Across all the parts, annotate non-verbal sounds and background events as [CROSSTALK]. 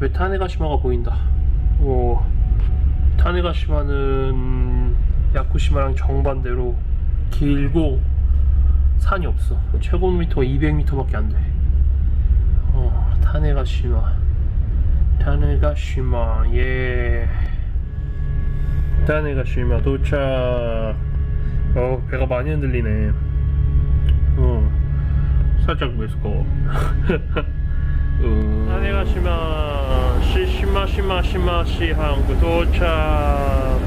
옆에 타네가시마가 보인다. 오, 타네가시마는 야쿠시마랑 정반대로 길고 산이 없어. 최고 미터가 200m밖에 안 돼. 어, 타네가시마. 타네가시마, 예. 타네가시마 도착. 어, 배가 많이 흔들리네. 어, 살짝 메스꺼워. [LAUGHS] 어. 타네가시마, 시시마시마시마시 항구 도착.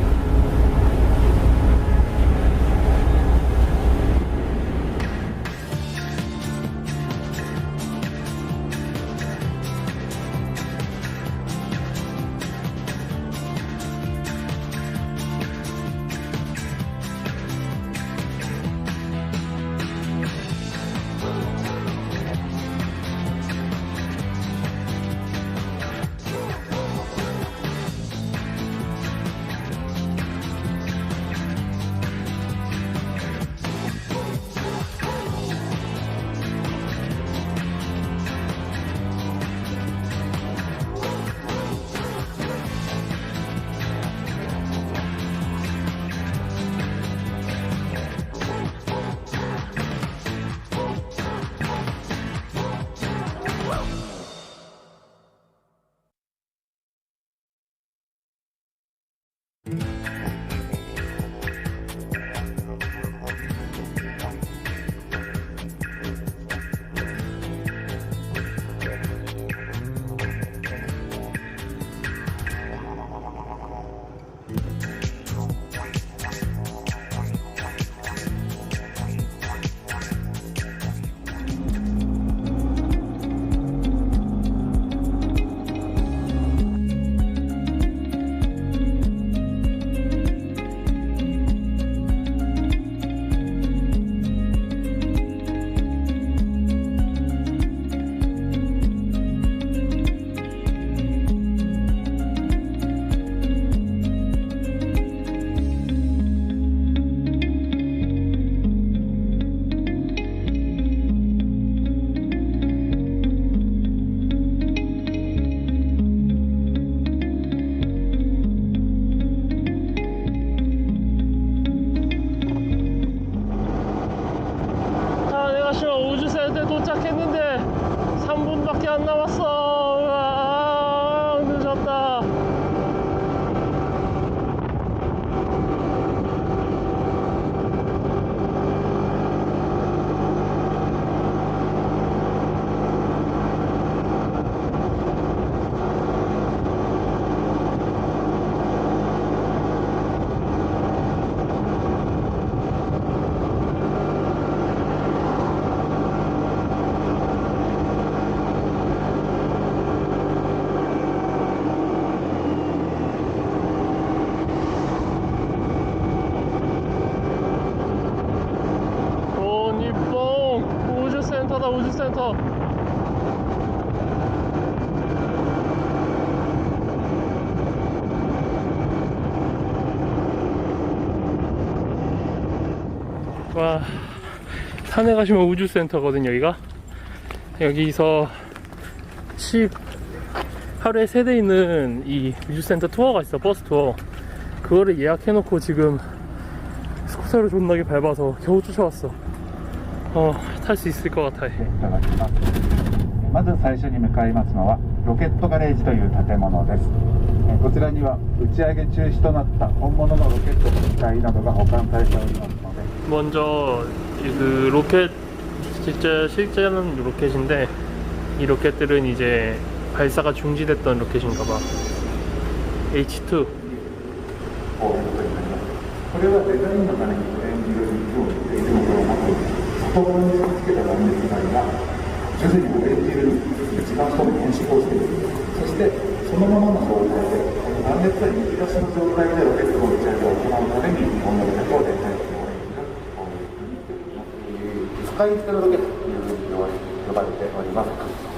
산에 가시면 우주센터거든, 여기가. 여기서 10, 하루에 세 대 있는 이 우주센터 투어가 있어, 버스 투어. 그거를 예약해놓고 지금 스쿠터를 존나게 밟아서 겨우 쫓아왔어. 어, 탈 수 있을 것 같아. いただきますまず最初に向かいますのはロケットガレージという建物ですえこちらには打ち上げ中止となった本物のロケットの機体などが保管されておりますので 먼저 그 로켓 진짜 실제는 로켓인데 이 로켓들은 이제 발사가 중지됐던 로켓인가 봐. H2. 使い捨てのロケットというふうに呼ばれております。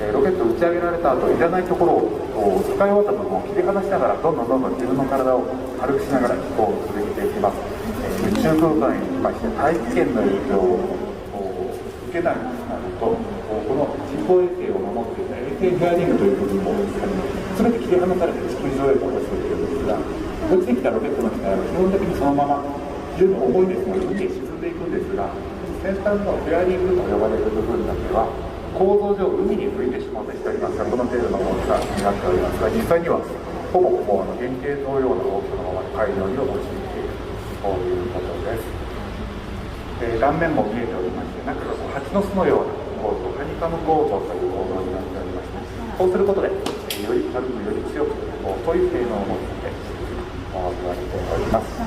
えーロケット打ち上げられた後いらないところを使い終わった部分を切り離しながらどんどんどんどん自分の体を軽くしながら飛行を続けていきます、えー宇宙空間にまして大気圏の影響を受けないようになるとこの人工衛星を守っていた衛定フェアリングという部分もあります。全て切り離されて地球上へ落としているんですが落ちてきたロケットの機体は基本的にそのまま非常に重いですので海へ沈んでいくんですが先端のフェアリングと呼ばれる部分だけは構造上海に浮いてしまうとしておりますがこの程度の大きさになっておりますが実際にはほぼほぼあの原型同様の大きさのまま海洋に落ちているということです。えー断面も見えておりまして中がこう蜂の巣のような構造ハニカム構造という構造になっておりましてこうすることで、えより軽くより強くこう太い性能を持ってこう言われております、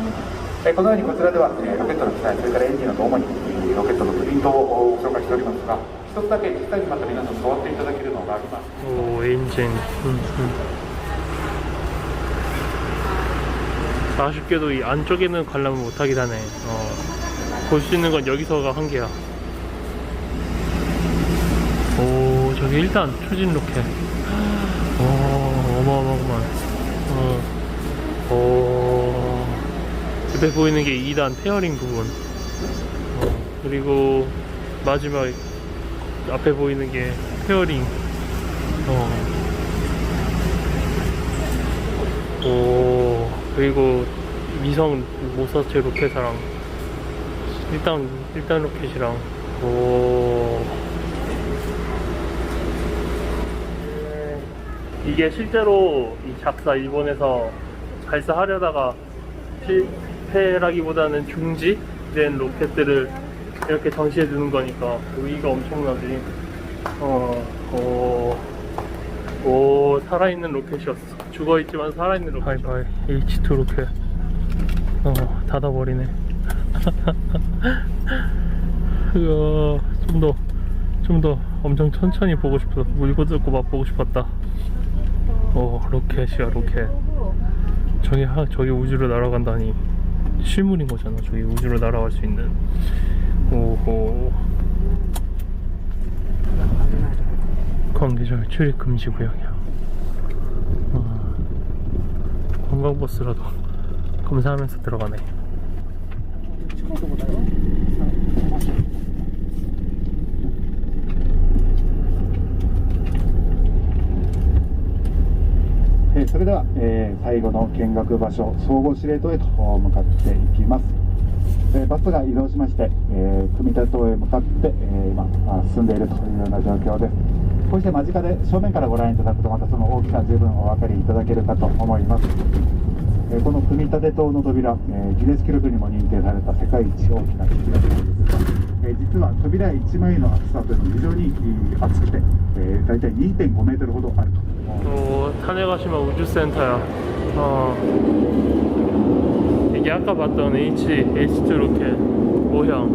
えこのようにこちらでは、えロケットの機体それからエンジンのと主に、えーロケットのプリントをご紹介しておりますが一つだけ実際にまた皆さん触っていただけるのがあります 오 엔진 음, 음. 아쉽게도 이 안쪽에는 관람을 못하긴 하네 어. 볼 수 있는 건 여기서가 한계야 오 저기 일단 초진 로켓 오 어마어마구만 어. 오 옆에 보이는 게 2단 페어링 부분 어. 그리고 마지막 앞에 보이는 게 페어링 어. 오, 그리고 위성 모사체 로켓이랑 일단 일단 로켓이랑 오. 이게 실제로 이 작사 일본에서 발사하려다가 실패라기보다는 중지된 로켓들을 이렇게 전시해 두는 거니까 의의가 엄청나지. 어, 어, 오, 살아있는 로켓이었어. 죽어있지만 살아있는 로켓. 바이바이, H2 로켓. 어, 닫아버리네. [LAUGHS] 으아, 좀 더, 좀 더 엄청 천천히 보고 싶어. 물고 뜯고 맛보고 싶었다. 어, 로켓이야, 로켓. 저기, 하, 저기 우주로 날아간다니. 실물인 거잖아. 저기 우주로 날아갈 수 있는. 오호. 관계절 출입 금지 구역이야. 어, 관광버스라도 [LAUGHS] 검사하면서 들어가네. それでは、えー最後の見学場所総合司令塔へと向かっていきます、えーバスが移動しまして、えー組み立て塔へ向かって、えー今あ進んでいるというような状況です。こうして間近で正面からご覧いただくとまたその大きさ十分お分かりいただけるかと思います。えーこの組み立て塔の扉、えーギネス記録にも認定された世界一大きな扉なんですが、え実は扉1枚の厚さというのは非常に厚くて、えー、大体2.5メートルほどあると。 오, 타네가시마 우주센터야. 어. 이게 아까 봤던 H, H2 로켓 모형.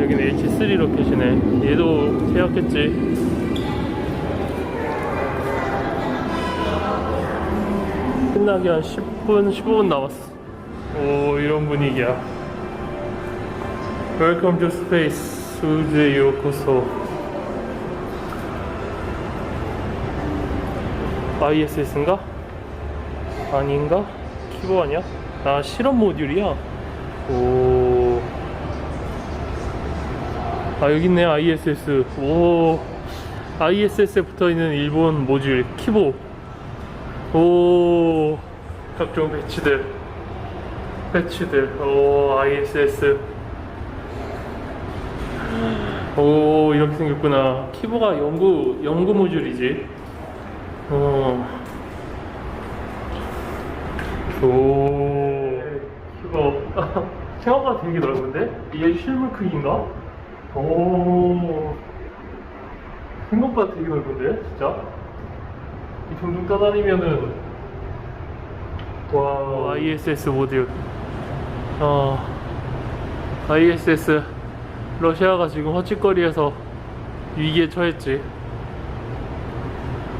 여기는 H3 로켓이네. 얘도 태웠겠지. 끝나기 한 10분, 15분 남았어. 오, 이런 분위기야. Welcome to space. 우주에 요코소. ISS인가? 아닌가? 키보 아니야? 아 실험 모듈이야? 오. 아 여기 있네 ISS 오 ISS에 붙어 있는 일본 모듈 키보 오 각종 배치들 배치들 오 ISS 오 이렇게 생겼구나 키보가 연구 연구 모듈이지 어. 오. 이거 [LAUGHS] 생각보다 되게 넓은데? 이게 실물 크기인가? 오. 생각보다 되게 넓은데? 진짜? 이 둥둥 떠다니면은 와 ISS 모듈 어 ISS 러시아가 지금 허짓거리에서 위기에 처했지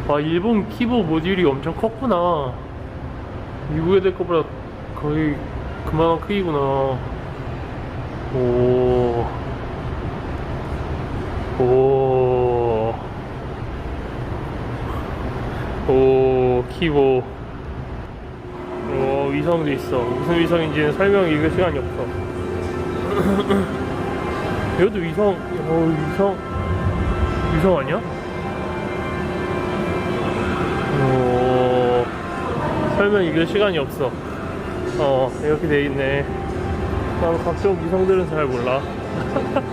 아 일본 키보 모듈이 엄청 컸구나 미국 애들 거보다 거의 그만한 크기구나 오 오. 오, 키보. 오, 위성도 있어. 무슨 위성인지는 설명 읽을 시간이 없어. [COUGHS] 여기도 위성, 오, 위성. 위성 아니야? 설명 이길 시간이 없어. 어, 이렇게 돼 있네. 나도 각종 위성들은 잘 몰라.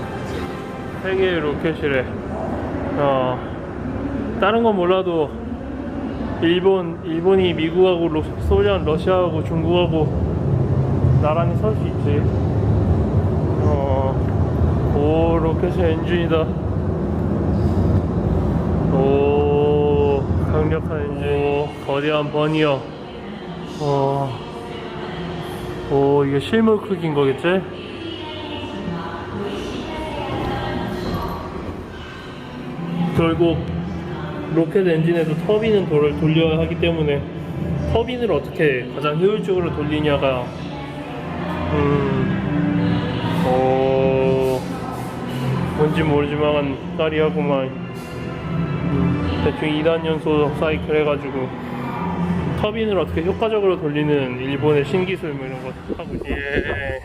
[LAUGHS] 세계의 로켓이래. 어, 다른 건 몰라도 일본, 일본이 미국하고 로, 소련, 러시아하고 중국하고 나란히 설 수 있지. 어, 오, 로켓의 엔진이다. 오, 강력한 엔진. 오, 거대한 버니어. 어, 오, 이게 실물 크기인 거겠지? 결국 로켓 엔진에도 터빈은 돌을 돌려야 하기 때문에 터빈을 어떻게 가장 효율적으로 돌리냐가 음, 어, 뭔지 모르지만 까리하고만 음, 대충 2단 연소 사이클 해가지고 터빈을 어떻게 효과적으로 돌리는 일본의 신기술 뭐 이런 거 하고 예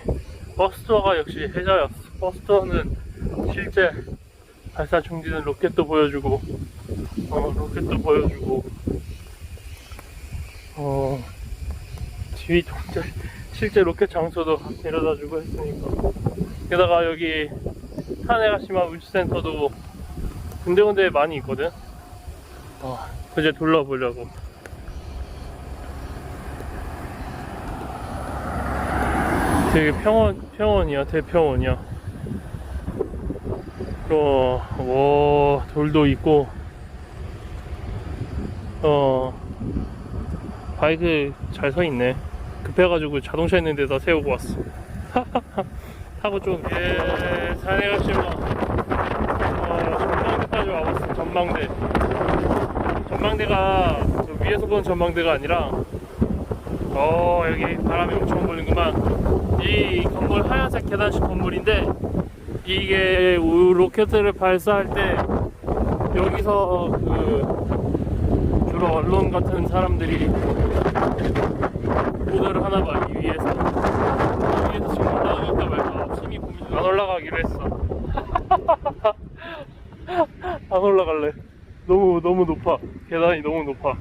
버스터가 역시 해자였어. 버스터는 실제 발사 중지된 로켓도 보여주고 어 로켓도 보여주고 어 지휘 통제 실제 로켓 장소도 데려다 주고 했으니까. 게다가 여기 타네가시마 우주센터도 군데군데 많이 있거든. 어 그제 둘러보려고 되게 평원 평원이야 대평원이야 어, 와, 돌도 있고, 어, 바이크 잘 서 있네. 급해가지고 자동차 있는 데다 세우고 왔어. [LAUGHS] 타고 좀, 예, 산에 가시마. 어, 전망대까지 와봤어, 전망대. 전망대가, 저 위에서 보는 전망대가 아니라, 어, 여기 바람이 엄청 불는구만. 이 건물 하얀색 계단식 건물인데, 이게 우- 로켓을 발사할 때 여기서 그 주로 언론 같은 사람들이 보도를 하나 봐, 이 위에서. 이 위에서 지금 올라가니까 말까 심히 고민 안 올라가기로 했어. [LAUGHS] 안 올라갈래. 너무 너무 높아. 계단이 너무 높아.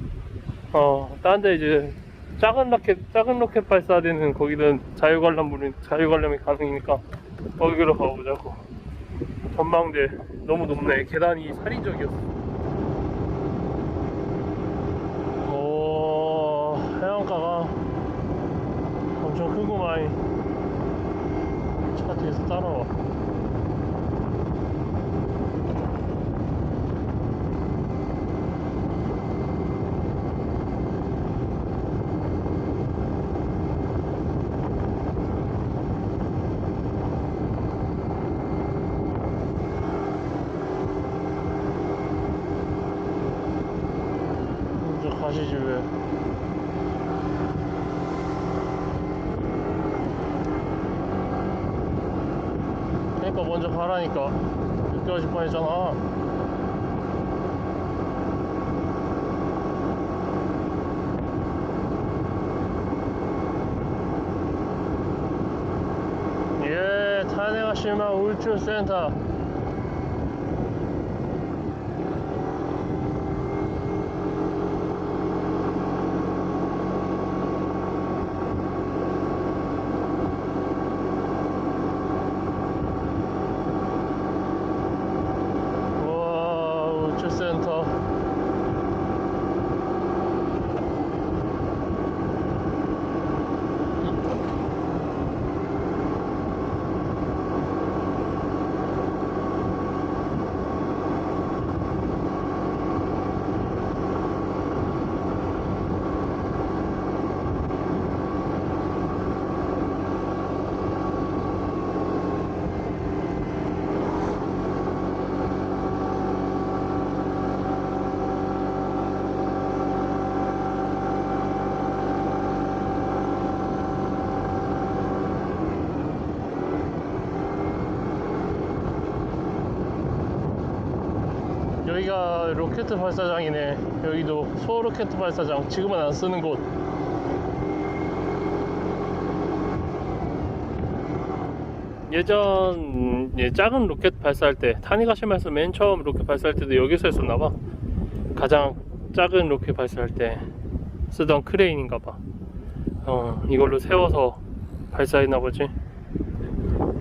어, 딴 데 이제 작은 로켓 작은 로켓 발사되는 거기는 자유 관람물은 자유 관람이 가능이니까 거기로 가보자고. 전망대 너무 높네. 계단이 살인적이었어. 오, 해안가가 엄청 크구만. 차 뒤에서 따라와. 먼저 가시지 왜? 늦게 오실 뻔했잖아. 예 타네가시마 울트센터 와 우주센터 여기가 로켓 발사장이네. 여기도 소로켓 발사장. 지금은 안 쓰는 곳. 예전 예, 작은 로켓 발사할 때 타니가시마에서 맨 처음 로켓 발사할 때도 여기서 했었나봐. 가장 작은 로켓 발사할 때 쓰던 크레인인가봐. 어 이걸로 세워서 발사했나 보지.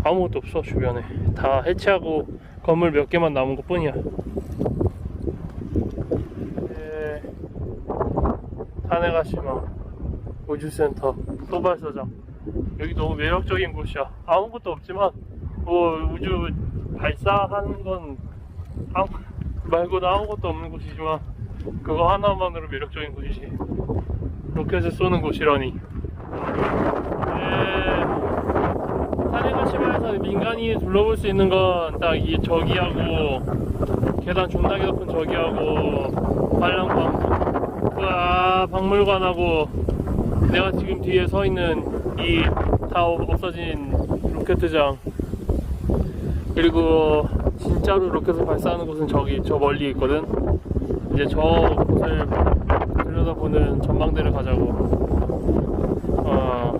아무것도 없어 주변에. 다 해체하고 건물 몇 개만 남은 것 뿐이야 예, 타네가시마 우주센터 소발사장. 여기 너무 매력적인 곳이야. 아무것도 없지만 뭐 우주 발사하는 건 아무, 말고는 아무것도 없는 곳이지만 그거 하나만으로 매력적인 곳이지. 로켓을 쏘는 곳이라니. 예, 타네가시마에서 민간인이 둘러볼 수 있는 건 딱 이 저기하고 계단 존나게 높은 저기하고 빨랑방 와 박물관하고 내가 지금 뒤에 서 있는 이 다 없어진 로켓장 그리고 진짜로 로켓을 발사하는 곳은 저기 저 멀리 있거든. 이제 저 곳을 들여다보는 전망대를 가자고. 어.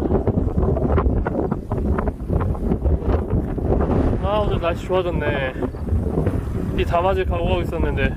아 오늘 날씨 좋아졌네. 이 다맞을 각오하고 있었는데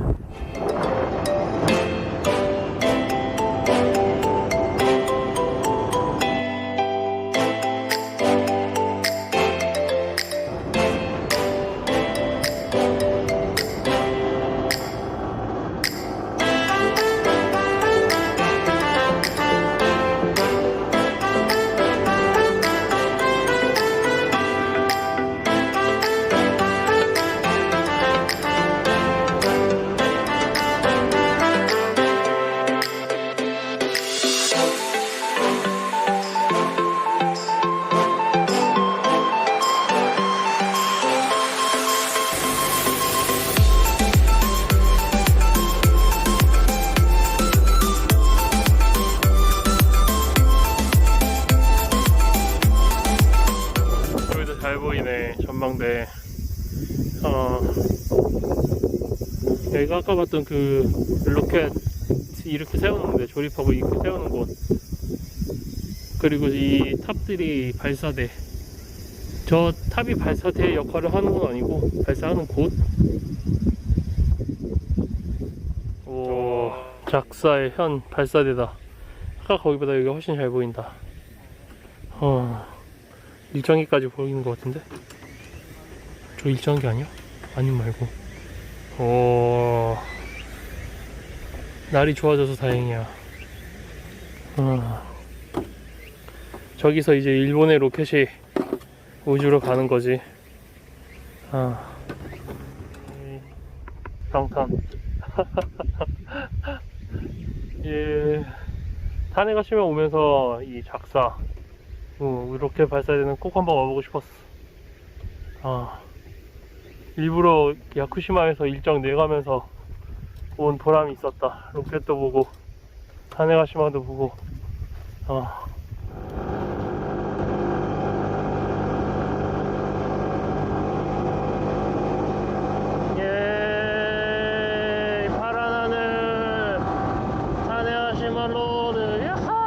아까 봤던 그 로켓 이렇게 세우는데 조립하고 이렇게 세우는 곳 그리고 이 탑들이 발사대 저 탑이 발사대 역할을 하는 건 아니고 발사하는 곳 오, 작사의 현 발사대다 아까 거기보다 여기가 훨씬 잘 보인다 어 일정기까지 보이는 것 같은데? 저 일정기 아니야? 아님 말고. 오. 날이 좋아져서 다행이야. 어. 저기서 이제 일본의 로켓이 우주로 가는 거지. 아. 이 방탄. [LAUGHS] 예. 탄에 가시면 오면서 이 작사, 어, 이렇게 발사되는 꼭 한번 와보고 싶었어. 아, 일부러 야쿠시마에서 일정 내가면서 온 보람이 있었다. 로켓도 보고, 타네가시마도 보고, 아. 예, 파란 하늘, 타네가시마 로드, 야하!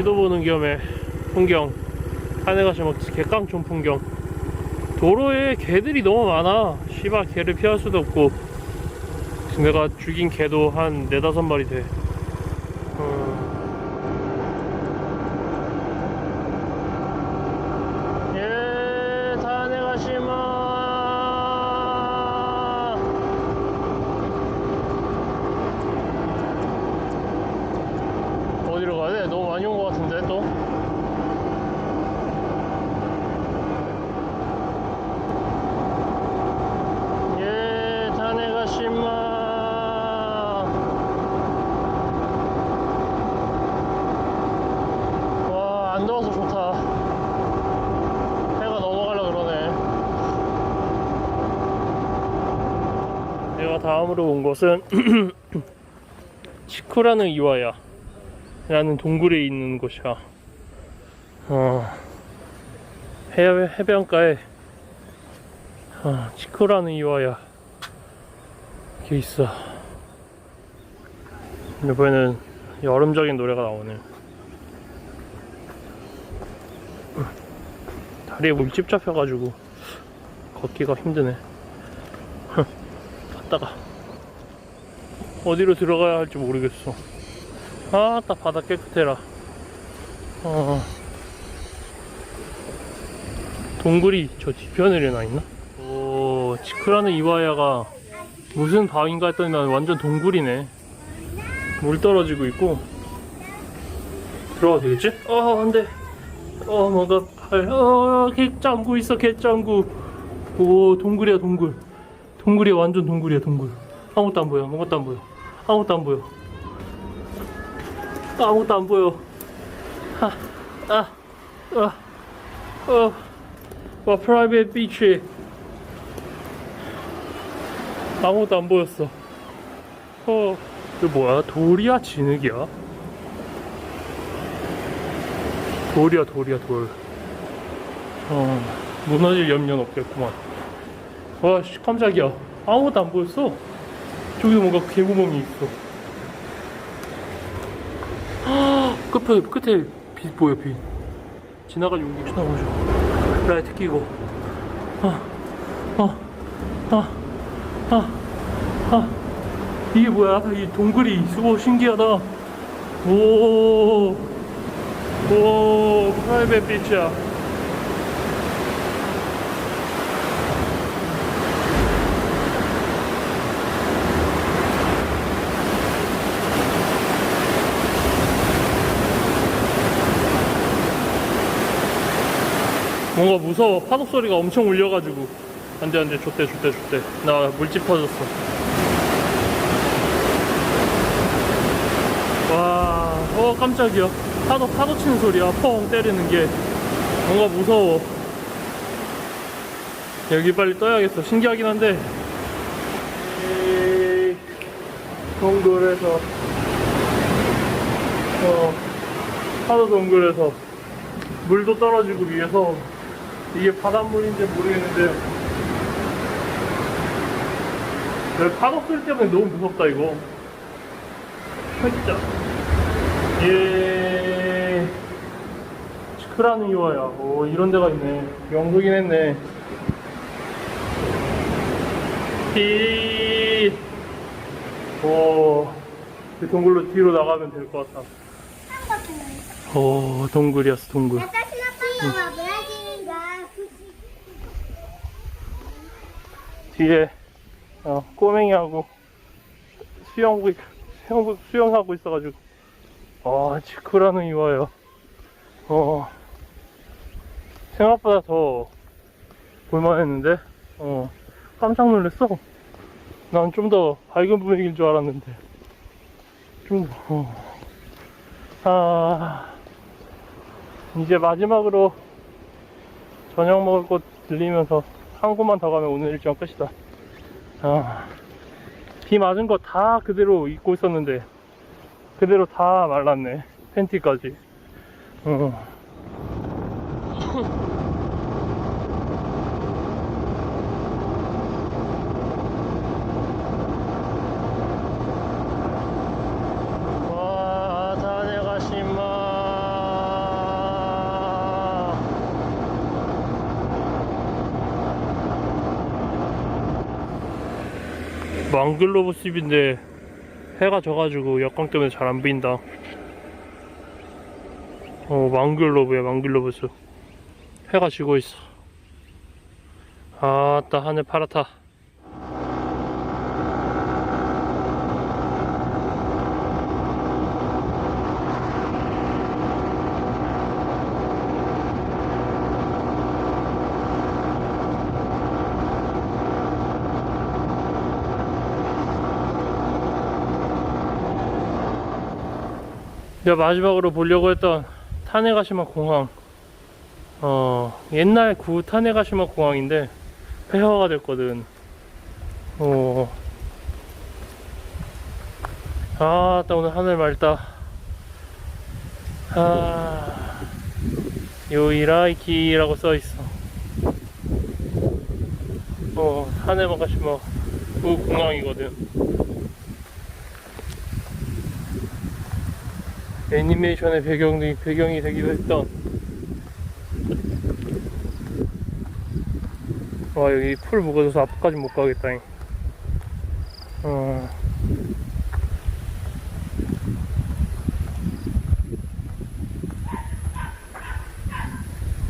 지도 보는 겸에 풍경 가시면 개깡촌 풍경. 도로에 개들이 너무 많아. 씨발 개를 피할 수도 없고. 내가 죽인 개도 한 네다섯 마리 돼 어. 예, 산에 가시마 어디로 가야 돼? 너무 많이 온 것 같은데 또? 예, 타네가시마. 와, 안 더워서 좋다. 해가 넘어가려 그러네. 내가 다음으로 온 곳은 [CLEARS THROAT] 치쿠라는 이와야. 라는 동굴에 있는 곳이야. 어, 해, 해변가에 어, 치쿠라는 이와야 이렇게 있어. 이번에는 여름적인 노래가 나오네. 다리에 물집 잡혀가지고 걷기가 힘드네. 갔다가 어디로 들어가야 할지 모르겠어. 아따 바다 깨끗해라. 어. 동굴이 저 뒤편에 나 있나? 오, 치크라는 이와야가 무슨 바위인가 했더니 난 완전 동굴이네. 물 떨어지고 있고. 들어가도 되겠지? 어, 안 돼. 어, 뭔가 발, 어, 개짱구 있어, 개짱구. 오, 동굴이야, 동굴. 동굴이야, 완전 동굴이야, 동굴. 아무것도 안 보여, 아무것도 안 보여. 아무것도 안 보여. 아무것도 안 보여. 아, 아, 아, 어. 와 프라이빗 비치 아무것도 안 보였어 어 이거 뭐야 돌이야 진흙이야 돌이야 돌이야 돌어 무너질 염려는 없겠구만 와씨 깜짝이야. 아무것도 안 보였어? 저기도 뭔가 개구멍이 있어. 아, 끝에 끝에 빛 보여 빛. 지나갈 용기 지나가죠. 라이트 끼고. 아, 아, 아, 아, 아. 이게 뭐야? 이 동굴이 오 신기하다. 오, 오 프라이빗 비치야 뭔가 무서워. 파도 소리가 엄청 울려가지고. 안돼 안돼. 좋대 좋대 좋대. 나 물집 터졌어. 와어 깜짝이야. 파도 파도 치는 소리야. 펑 때리는 게. 뭔가 무서워. 여기 빨리 떠야겠어. 신기하긴 한데. 이 동굴에서. 어 파도 동굴에서. 물도 떨어지고 위에서 이게 바닷물인지 모르겠는데. 내 파도 소리 때문에 너무 무섭다 이거. 진짜. 예. 시크라는 이와야. 오 이런 데가 있네. 영국이긴 했네. 이 오, 그 동굴로 뒤로 나가면 될 것 같다. 오, 동굴이었어, 동굴. 私 뒤에 어, 꼬맹이하고 수영 수영 수영하고 있어가지고 아 지크라는 이와요. 어 생각보다 더 볼만했는데 어 깜짝 놀랐어. 난 좀 더 밝은 분위기인 줄 알았는데 좀 어. 아 이제 마지막으로 저녁 먹을 곳 들리면서 한 곳만 더 가면 오늘 일정 끝이다. 아, 비 맞은 거 다 그대로 입고 있었는데 그대로 다 말랐네. 팬티까지. 어. 와, 다네가시마. 망글로브 숲인데 해가 져가지고 역광 때문에 잘 안 보인다. 어, 망글로브야, 망글로브 숲. 해가 지고 있어. 아따, 하늘 파랗다. 내가 마지막으로 보려고 했던 타네가시마 공항 어 옛날 구 타네가시마 공항인데 폐허가 됐거든 어 아, 나 오늘 하늘 맑다. 아, 요이라이키라고 써 있어. 어, 하늘만 가시면 그 공항이거든. 애니메이션의 배경이 배경이 되기도 했던. 와 여기 풀 무거워서 앞까지 못 가겠다. 어.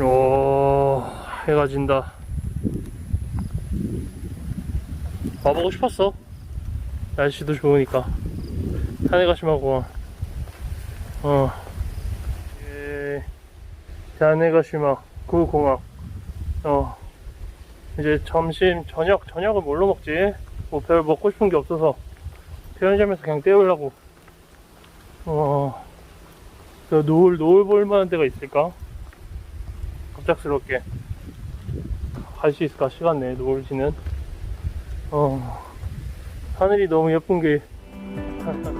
오 해가 진다. 와보고 싶었어. 날씨도 좋으니까. 타네가시마고. 어. 예. 타네가시마 그 공항. 어. 이제 점심, 저녁, 저녁은 뭘로 먹지? 뭐 별 먹고 싶은 게 없어서 편의점에서 그냥 때우려고. 어. 저 노을, 노을 볼 만한 데가 있을까? 갑작스럽게. 갈 수 있을까? 시간 내에 노을 지는. 어, 하늘이 너무 예쁜 게. [LAUGHS]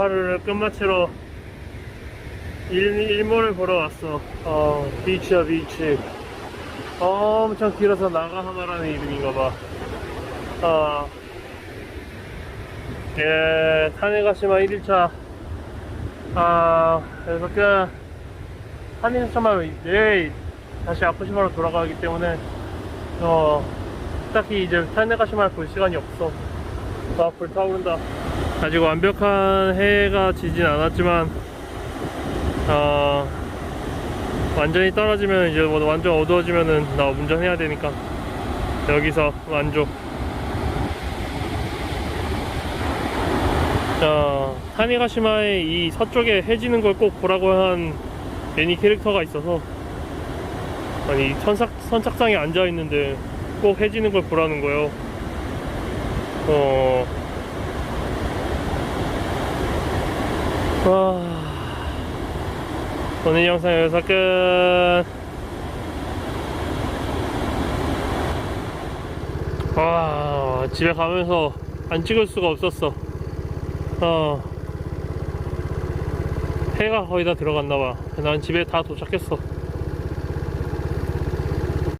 하루를 끝마치러 일, 일몰을 보러 왔어. 어, 비치야, 비치. 엄청 길어서 나가하마라는 이름인가 봐. 어, 예, 타네가시마 1일차. 아, 그래서 그, 타네가시마 내일 다시 아쿠시마로 돌아가기 때문에, 어, 딱히 이제 타네가시마를 볼 시간이 없어. 아, 불타오른다. 아직 완벽한 해가 지진 않았지만, 어, 완전히 떨어지면 이제 뭐 완전 어두워지면은 나 운전해야 되니까 여기서 만족. 자, 타니가시마의 이 서쪽에 해지는 걸 꼭 보라고 한 애니 캐릭터가 있어서 아니 선착, 선착장에 앉아 있는데 꼭 해지는 걸 보라는 거예요. 어. 와. 오늘 영상 여기서 끝. 와, 집에 가면서 안 찍을 수가 없었어. 어. 해가 거의 다 들어갔나봐. 난 집에 다 도착했어.